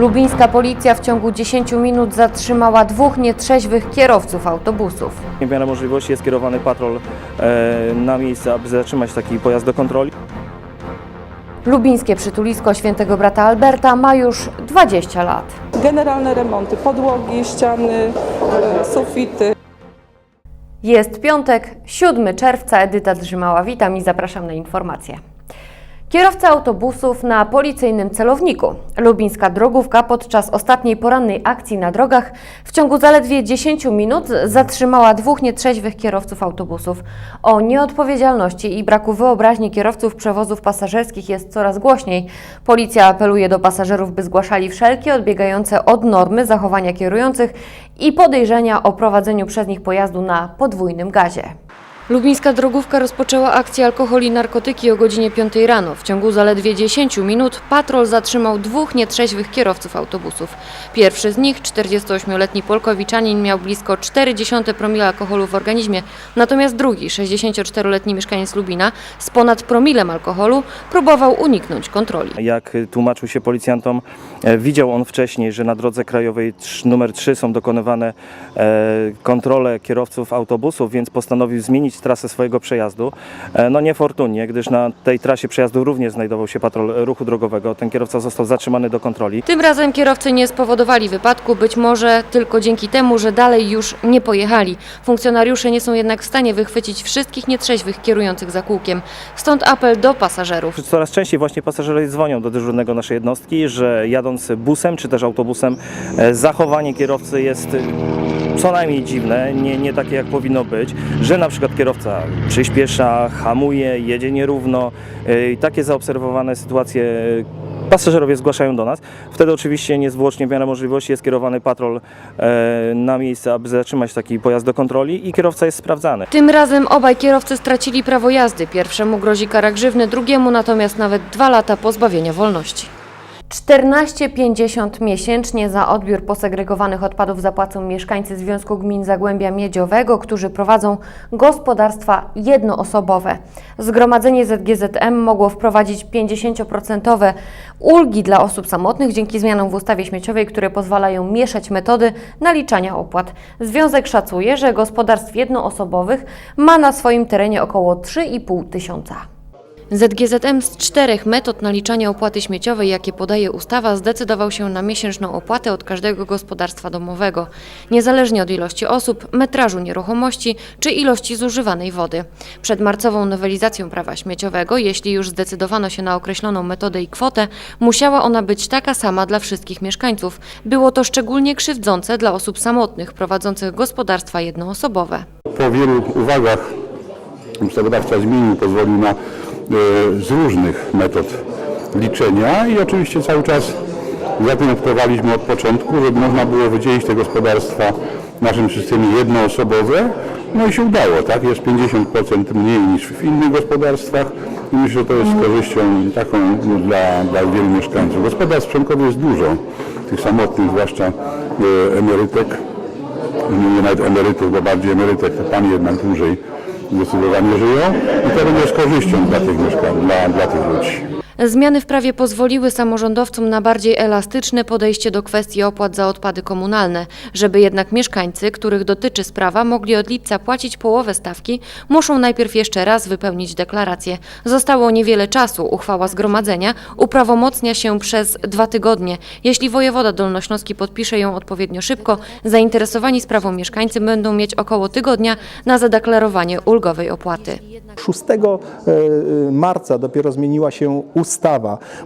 Lubińska policja w ciągu 10 minut zatrzymała dwóch nietrzeźwych kierowców autobusów. W miarę możliwości jest kierowany patrol e, na miejsce, aby zatrzymać taki pojazd do kontroli. Lubińskie przytulisko świętego brata Alberta ma już 20 lat. Generalne remonty, podłogi, ściany, e, sufity. Jest piątek, 7 czerwca. Edyta Drzymała, witam i zapraszam na informacje. Kierowca autobusów na policyjnym celowniku. Lubińska drogówka podczas ostatniej porannej akcji na drogach w ciągu zaledwie 10 minut zatrzymała dwóch nietrzeźwych kierowców autobusów. O nieodpowiedzialności i braku wyobraźni kierowców przewozów pasażerskich jest coraz głośniej. Policja apeluje do pasażerów, by zgłaszali wszelkie odbiegające od normy zachowania kierujących i podejrzenia o prowadzeniu przez nich pojazdu na podwójnym gazie. Lubińska drogówka rozpoczęła akcję alkohol i narkotyki o godzinie 5 rano. W ciągu zaledwie 10 minut patrol zatrzymał dwóch nietrzeźwych kierowców autobusów. Pierwszy z nich, 48-letni Polkowiczanin, miał blisko 0,4 promila alkoholu w organizmie, natomiast drugi, 64-letni mieszkaniec Lubina, z ponad promilem alkoholu, próbował uniknąć kontroli. Jak tłumaczył się policjantom, e, widział on wcześniej, że na drodze krajowej numer 3 są dokonywane e, kontrole kierowców autobusów, więc postanowił zmienić trasę swojego przejazdu. E, no niefortunnie, gdyż na tej trasie przejazdu również znajdował się patrol ruchu drogowego. Ten kierowca został zatrzymany do kontroli. Tym razem kierowcy nie spowodowali wypadku, być może tylko dzięki temu, że dalej już nie pojechali. Funkcjonariusze nie są jednak w stanie wychwycić wszystkich nietrzeźwych kierujących za kółkiem. Stąd apel do pasażerów. Coraz częściej właśnie pasażerowie dzwonią do dyżurnego naszej jednostki, że jadąc busem czy też autobusem e, zachowanie kierowcy jest co najmniej dziwne, nie, nie takie jak powinno być, że na przykład kierowca przyspiesza, hamuje, jedzie nierówno e, i takie zaobserwowane sytuacje pasażerowie zgłaszają do nas. Wtedy oczywiście niezwłocznie w miarę możliwości jest kierowany patrol e, na miejsce, aby zatrzymać taki pojazd do kontroli i kierowca jest sprawdzany. Tym razem obaj kierowcy stracili prawo jazdy. Pierwszemu grozi kara grzywny, drugiemu natomiast nawet dwa lata pozbawienia wolności. 14,50 miesięcznie za odbiór posegregowanych odpadów zapłacą mieszkańcy Związku Gmin Zagłębia Miedziowego, którzy prowadzą gospodarstwa jednoosobowe. Zgromadzenie ZGZM mogło wprowadzić 50% ulgi dla osób samotnych dzięki zmianom w ustawie śmieciowej, które pozwalają mieszać metody naliczania opłat. Związek szacuje, że gospodarstw jednoosobowych ma na swoim terenie około 3,5 tysiąca. ZGZM z czterech metod naliczania opłaty śmieciowej, jakie podaje ustawa, zdecydował się na miesięczną opłatę od każdego gospodarstwa domowego, niezależnie od ilości osób, metrażu nieruchomości czy ilości zużywanej wody. Przed marcową nowelizacją prawa śmieciowego, jeśli już zdecydowano się na określoną metodę i kwotę, musiała ona być taka sama dla wszystkich mieszkańców. Było to szczególnie krzywdzące dla osób samotnych prowadzących gospodarstwa jednoosobowe. po wielu uwagach ustawodawca zmienił, pozwolił na z różnych metod liczenia i oczywiście cały czas zaprojektowaliśmy od początku, żeby można było wydzielić te gospodarstwa w naszym systemie jednoosobowe. No i się udało, tak? Jest 50% mniej niż w innych gospodarstwach i myślę, że to jest korzyścią taką no, dla, dla wielu mieszkańców. Gospodarstw sprzętowych jest dużo, tych samotnych, zwłaszcza e, emerytek nie nawet emerytów, bo bardziej emerytek, te panie jednak dłużej zdecydowanie żyją i to z korzyścią dla tych mieszkań, dla, dla tych ludzi. Zmiany w prawie pozwoliły samorządowcom na bardziej elastyczne podejście do kwestii opłat za odpady komunalne. Żeby jednak mieszkańcy, których dotyczy sprawa, mogli od lipca płacić połowę stawki, muszą najpierw jeszcze raz wypełnić deklarację. Zostało niewiele czasu. Uchwała zgromadzenia uprawomocnia się przez dwa tygodnie. Jeśli wojewoda dolnośląski podpisze ją odpowiednio szybko, zainteresowani sprawą mieszkańcy będą mieć około tygodnia na zadeklarowanie ulgowej opłaty. 6 e, marca dopiero zmieniła się ustawa.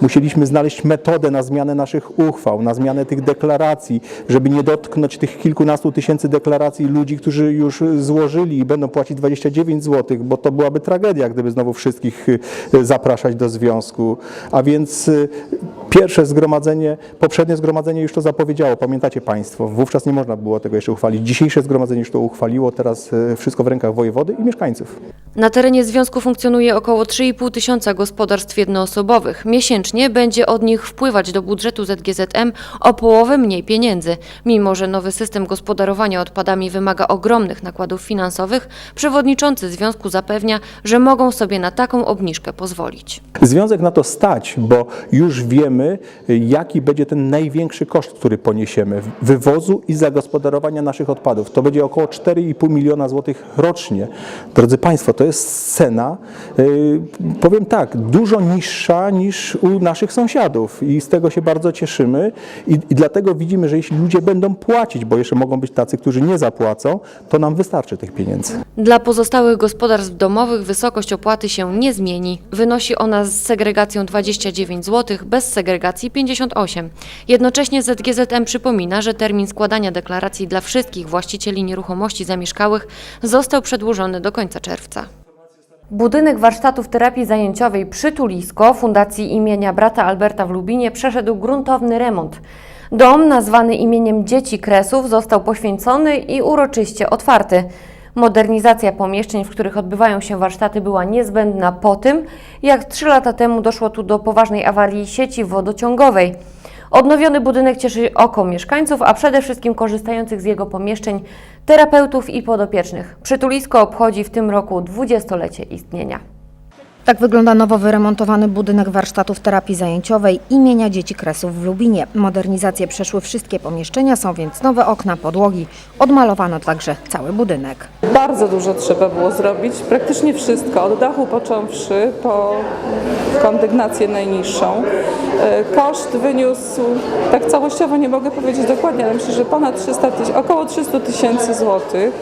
Musieliśmy znaleźć metodę na zmianę naszych uchwał, na zmianę tych deklaracji, żeby nie dotknąć tych kilkunastu tysięcy deklaracji ludzi, którzy już złożyli i będą płacić 29 zł, bo to byłaby tragedia, gdyby znowu wszystkich e, zapraszać do związku. A więc e, pierwsze zgromadzenie, poprzednie zgromadzenie już to zapowiedziało, pamiętacie Państwo, wówczas nie można było tego jeszcze uchwalić. Dzisiejsze zgromadzenie już to uchwaliło, teraz e, wszystko w rękach wojewody i mieszkańców. Na terenie związku funkcjonuje około 3,5 tysiąca gospodarstw jednoosobowych. Miesięcznie będzie od nich wpływać do budżetu ZGZM o połowę mniej pieniędzy. Mimo, że nowy system gospodarowania odpadami wymaga ogromnych nakładów finansowych, przewodniczący związku zapewnia, że mogą sobie na taką obniżkę pozwolić. Związek na to stać, bo już wiemy, jaki będzie ten największy koszt, który poniesiemy wywozu i zagospodarowania naszych odpadów. To będzie około 4,5 miliona złotych rocznie. Drodzy Państwo, to jest cena, yy, powiem tak, dużo niższa niż u naszych sąsiadów i z tego się bardzo cieszymy i, i dlatego widzimy, że jeśli ludzie będą płacić, bo jeszcze mogą być tacy, którzy nie zapłacą, to nam wystarczy tych pieniędzy. Dla pozostałych gospodarstw domowych wysokość opłaty się nie zmieni. Wynosi ona z segregacją 29 zł, bez segregacji 58. Jednocześnie ZGZM przypomina, że termin składania deklaracji dla wszystkich właścicieli nieruchomości zamieszkałych został przedłużony do końca czerwca. Budynek warsztatów terapii zajęciowej Przytulisko Fundacji imienia brata Alberta w Lubinie przeszedł gruntowny remont. Dom nazwany imieniem dzieci Kresów został poświęcony i uroczyście otwarty. Modernizacja pomieszczeń, w których odbywają się warsztaty, była niezbędna po tym, jak trzy lata temu doszło tu do poważnej awarii sieci wodociągowej. Odnowiony budynek cieszy oko mieszkańców, a przede wszystkim korzystających z jego pomieszczeń terapeutów i podopiecznych. Przytulisko obchodzi w tym roku 20-lecie istnienia. Tak wygląda nowo wyremontowany budynek warsztatów terapii zajęciowej imienia dzieci Kresów w Lubinie. Modernizację przeszły wszystkie pomieszczenia, są więc nowe okna, podłogi. Odmalowano także cały budynek. Bardzo dużo trzeba było zrobić, praktycznie wszystko, od dachu począwszy po kondygnację najniższą. E, Koszt wyniósł, tak całościowo nie mogę powiedzieć dokładnie, ale myślę, że ponad 300 tysięcy, około 300 tysięcy złotych.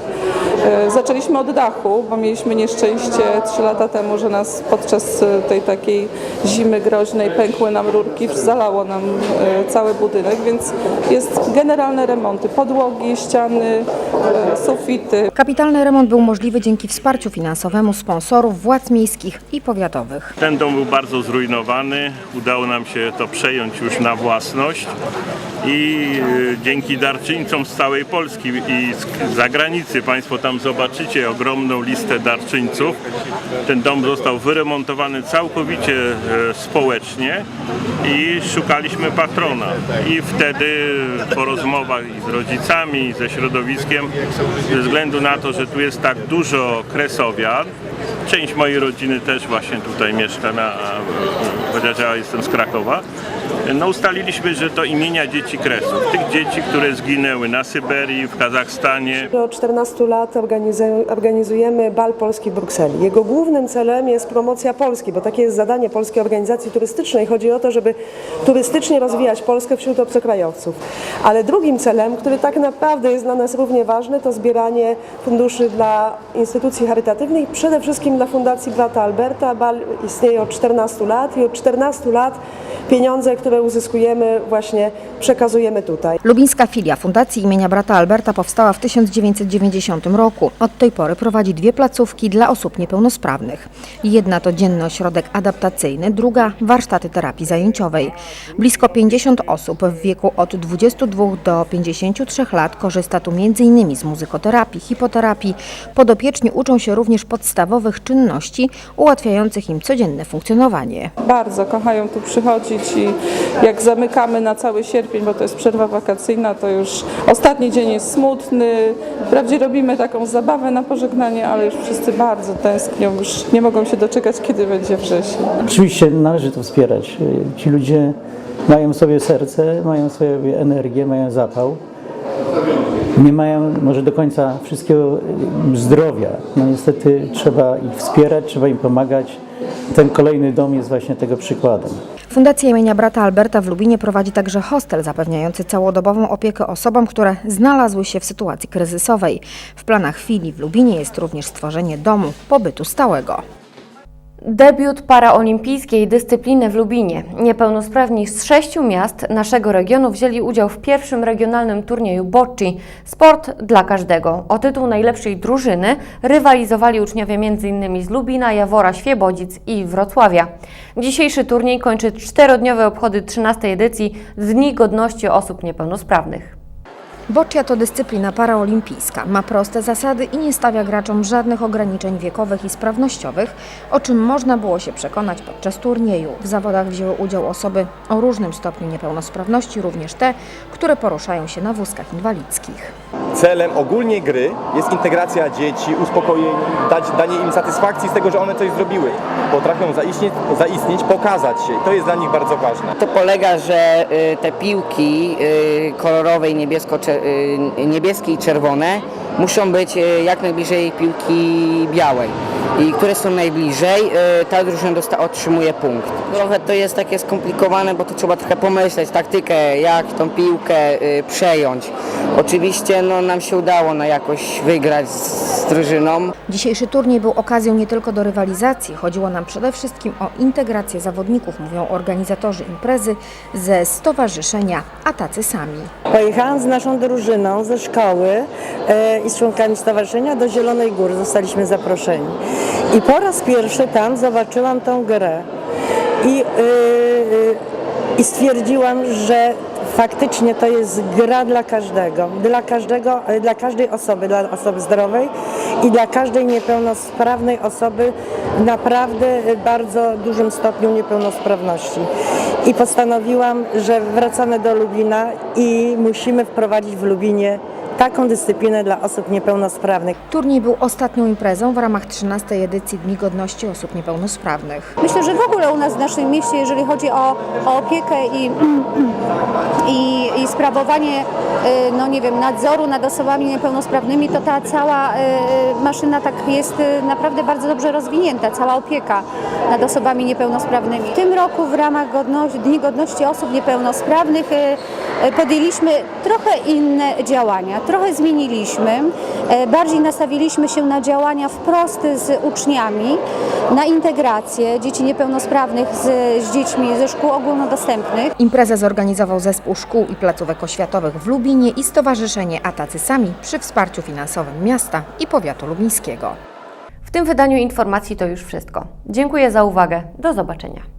E, Zaczęliśmy od dachu, bo mieliśmy nieszczęście 3 lata temu, że nas podczas e, tej takiej zimy groźnej pękły nam rurki, zalało nam e, cały budynek, więc jest generalne remonty, podłogi, ściany, e, sufity, Kapitalny remont był możliwy dzięki wsparciu finansowemu sponsorów, władz miejskich i powiatowych. Ten dom był bardzo zrujnowany. Udało nam się to przejąć już na własność i dzięki darczyńcom z całej Polski i z zagranicy, Państwo tam zobaczycie ogromną listę darczyńców. Ten dom został wyremontowany całkowicie e, społecznie i szukaliśmy patrona. I wtedy po rozmowach z rodzicami, i ze środowiskiem, ze względu na to, że tu jest tak dużo kresowian, Część mojej rodziny też właśnie tutaj mieszka, na, chociaż ja jestem z Krakowa. No ustaliliśmy, że to imienia dzieci Kresów, tych dzieci, które zginęły na Syberii, w Kazachstanie, Od 14 lat organizu- organizujemy Bal Polski w Brukseli. Jego głównym celem jest promocja Polski, bo takie jest zadanie Polskiej Organizacji Turystycznej. Chodzi o to, żeby turystycznie rozwijać Polskę wśród obcokrajowców. Ale drugim celem, który tak naprawdę jest dla nas równie ważny, to zbieranie funduszy dla instytucji charytatywnych, przede wszystkim dla Fundacji Brata Alberta. Bal istnieje od 14 lat i od 14 lat pieniądze, które uzyskujemy, właśnie przekazujemy tutaj. Lubińska filia Fundacji imienia brata Alberta powstała w 1990 roku. Od tej pory prowadzi dwie placówki dla osób niepełnosprawnych. Jedna to dzienny ośrodek adaptacyjny, druga warsztaty terapii zajęciowej. Blisko 50 osób w wieku od 22 do 53 lat korzysta tu m.in. z muzykoterapii, hipoterapii. Podopieczni uczą się również podstawowych czynności ułatwiających im codzienne funkcjonowanie. bardzo kochają tu przychodzić i jak zamykamy na cały sierpień, bo to jest przerwa wakacyjna, to już ostatni dzień jest smutny. Wprawdzie robimy taką zabawę na pożegnanie, ale już wszyscy bardzo tęsknią, już nie mogą się doczekać, kiedy będzie wrzesień. Oczywiście należy to wspierać. Ci ludzie mają sobie serce, mają sobie energię, mają zapał. Nie mają może do końca wszystkiego zdrowia. No niestety trzeba ich wspierać, trzeba im pomagać. Ten kolejny dom jest właśnie tego przykładem. Fundacja imienia brata Alberta w Lubinie prowadzi także hostel zapewniający całodobową opiekę osobom, które znalazły się w sytuacji kryzysowej. W planach chwili w Lubinie jest również stworzenie domu pobytu stałego. Debiut paraolimpijskiej dyscypliny w Lubinie. Niepełnosprawni z sześciu miast naszego regionu wzięli udział w pierwszym regionalnym turnieju bocci Sport dla każdego. O tytuł najlepszej drużyny rywalizowali uczniowie m.in. z Lubina, Jawora, Świebodzic i Wrocławia. Dzisiejszy turniej kończy czterodniowe obchody 13 edycji Dni Godności Osób Niepełnosprawnych. Boccia to dyscyplina paraolimpijska. Ma proste zasady i nie stawia graczom żadnych ograniczeń wiekowych i sprawnościowych, o czym można było się przekonać podczas turnieju. W zawodach wzięły udział osoby o różnym stopniu niepełnosprawności, również te, które poruszają się na wózkach inwalidzkich. Celem ogólnie gry jest integracja dzieci, uspokojenie, dać, danie im satysfakcji z tego, że one coś zrobiły. Potrafią zaistnieć, zaistnieć pokazać się. To jest dla nich bardzo ważne. To polega, że y, te piłki y, kolorowe i niebiesko, y, niebieskie i czerwone muszą być y, jak najbliżej piłki białej. I które są najbliżej, y, ta drużyna dosta- otrzymuje punkt. Trochę to jest takie skomplikowane, bo to trzeba trochę pomyśleć, taktykę, jak tą piłkę y, przejąć. Oczywiście no, nam się udało na jakoś wygrać z, z drużyną. Dzisiejszy turniej był okazją nie tylko do rywalizacji, chodziło nam przede wszystkim o integrację zawodników, mówią organizatorzy imprezy ze stowarzyszenia, a tacy sami. Pojechałam z naszą drużyną ze szkoły e, i z członkami stowarzyszenia do Zielonej Góry. Zostaliśmy zaproszeni. I po raz pierwszy tam zobaczyłam tą grę. I, e, i stwierdziłam, że faktycznie to jest gra dla każdego. Dla każdego, dla każdej osoby, dla osoby zdrowej i dla każdej niepełnosprawnej osoby naprawdę bardzo dużym stopniu niepełnosprawności. I postanowiłam, że wracamy do Lubina i musimy wprowadzić w Lubinie taką dyscyplinę dla osób niepełnosprawnych. Turniej był ostatnią imprezą w ramach 13. edycji Dni Godności Osób Niepełnosprawnych. Myślę, że w ogóle u nas w naszym mieście, jeżeli chodzi o, o opiekę i, i, i sprawowanie, y, no nie wiem, nadzoru nad osobami niepełnosprawnymi, to ta cała y, maszyna tak jest y, naprawdę bardzo dobrze rozwinięta, cała opieka nad osobami niepełnosprawnymi. W tym roku w ramach godności, Dni Godności Osób Niepełnosprawnych podjęliśmy trochę inne działania, trochę zmieniliśmy, y, bardziej nastawiliśmy się na działania wprost z uczniami, na integrację dzieci niepełnosprawnych z, z dziećmi ze szkół ogólnodostępnych. Imprezę zorganizował Zespół Szkół i Placówek Oświatowych w Lubinie i Stowarzyszenie A Tacy Sami przy wsparciu finansowym miasta i powiatu lubińskiego. W tym wydaniu informacji to już wszystko. Dziękuję za uwagę. Do zobaczenia.